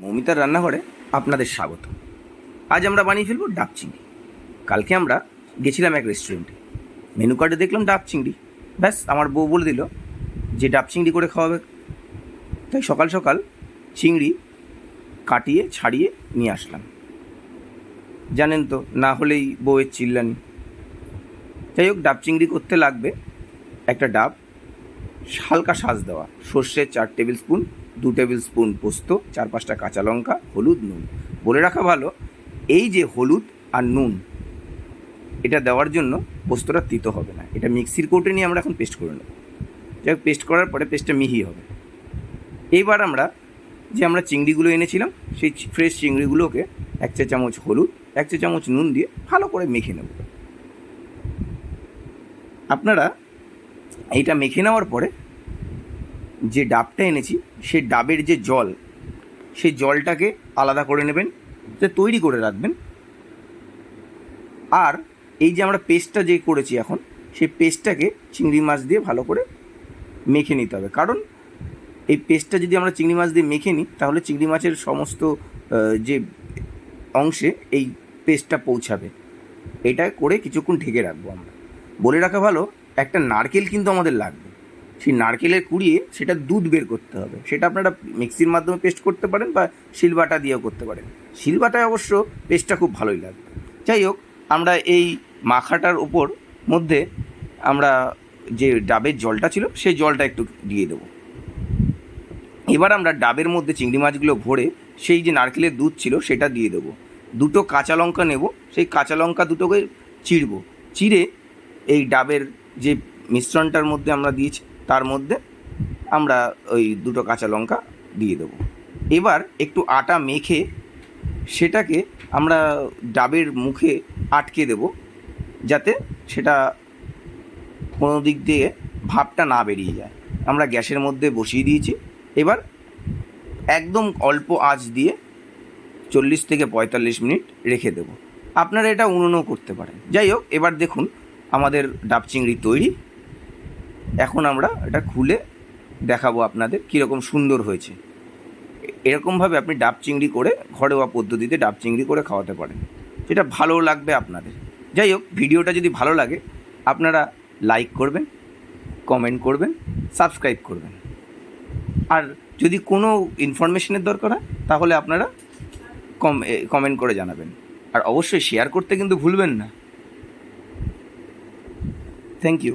মৌমিতার রান্নাঘরে আপনাদের স্বাগত। আজ আমরা বানিয়ে ফেলব ডাব চিংড়ি। কালকে আমরা গেছিলাম এক রেস্টুরেন্টে মেনু কার্ডে দেখলাম ডাব চিংড়ি। ব্যাস, আমার বউ বলে দিল যে ডাব চিংড়ি করে খাওয়াবে। তাই সকাল সকাল চিংড়ি কাটিয়ে, ছাড়িয়ে নিয়ে আসলাম। জানেন তো, না হলেই বউয়ের চিল্লানি। যাই হোক, ডাব চিংড়ি করতে লাগবে একটা ডাব। হালকা সাজ দেওয়া। সর্ষে চার টেবিল স্পুন দু টেবিল স্পুন পোস্ত, চার পাঁচটা কাঁচা লঙ্কা, হলুদ, নুন। বলে রাখা ভালো, এই যে হলুদ আর নুন, এটা দেওয়ার জন্য পোস্তটা তিতো হবে না। এটা মিক্সির কোটে নিয়ে আমরা এখন পেস্ট করে নেব। যাই পেস্ট করার পরে পেস্টটা মিহি হবে। এইবার আমরা যে আমরা চিংড়িগুলো এনেছিলাম, সেই ফ্রেশ চিংড়িগুলোকে এক চা চামচ হলুদ, এক চা চামচ নুন দিয়ে ভালো করে মেখে নেব। আপনারা এইটা মেখে নেওয়ার পরে যে ডাবটা এনেছি, সেই ডাবের যে জল, সেই জলটাকে আলাদা করে নেবেন তৈরি করে রাখবেন। আর এই যে আমরা পেস্টটা যে করেছি এখন, সেই পেস্টটাকে চিংড়ি মাছ দিয়ে ভালো করে মেখে নিতে হবে। কারণ এই পেস্টটা যদি আমরা চিংড়ি মাছ দিয়ে মেখে নিই, তাহলে চিংড়ি মাছের সমস্ত যে অংশে এই পেস্টটা পৌঁছাবে। এটা করে কিছুক্ষণ ঢেকে রাখব আমরা। বলে রাখা ভালো, একটা নারকেল কিন্তু আমাদের লাগবে। সেই নারকেলের কুড়িয়ে সেটা দুধ বের করতে হবে। সেটা আপনারা মিক্সির মাধ্যমে পেস্ট করতে পারেন বা শিলবাটা দিয়েও করতে পারেন। শিলবাটায় অবশ্য পেস্টটা খুব ভালোই লাগবে। যাই হোক, আমরা এই মাখাটার ওপর মধ্যে আমরা যে ডাবের জলটা ছিল, সেই জলটা একটু দিয়ে দেবো। এবার আমরা ডাবের মধ্যে চিংড়ি মাছগুলো ভরে সেই যে নারকেলের দুধ ছিল, সেটা দিয়ে দেবো। দুটো কাঁচা লঙ্কা নেব, সেই কাঁচা লঙ্কা দুটোকে চিড়বো। চিড়ে এই ডাবের যে মিশ্রণটার মধ্যে আমরা দিয়েছি তার মধ্যে আমরা ওই দুটো কাঁচা লঙ্কা দিয়ে দেবো। এবার একটু আটা মেখে সেটাকে আমরা ডাবের মুখে আটকে দেব, যাতে সেটা কোনো দিক দিয়ে ভাবটা না বেরিয়ে যায়। আমরা গ্যাসের মধ্যে বসিয়ে দিয়েছি। এবার একদম অল্প আঁচ দিয়ে চল্লিশ থেকে পঁয়তাল্লিশ মিনিট রেখে দেবো। আপনারা এটা উনুনও করতে পারেন। যাই হোক, এবার দেখুন আমাদের ডাব চিংড়ি তৈরি। এখন আমরা এটা খুলে দেখাবো আপনাদের কীরকম সুন্দর হয়েছে। এরকমভাবে আপনি ডাব চিংড়ি করে ঘরোয়া পদ্ধতিতে ডাব চিংড়ি করে খাওয়াতে পারেন। যেটা ভালো লাগবে আপনাদের। যাই হোক, ভিডিওটা যদি ভালো লাগে, আপনারা লাইক করবেন কমেন্ট করবেন সাবস্ক্রাইব করবেন। আর যদি কোনো ইনফরমেশনের দরকার হয়, তাহলে আপনারা কম কমেন্ট করে জানাবেন। আর অবশ্যই শেয়ার করতে কিন্তু ভুলবেন না। Thank you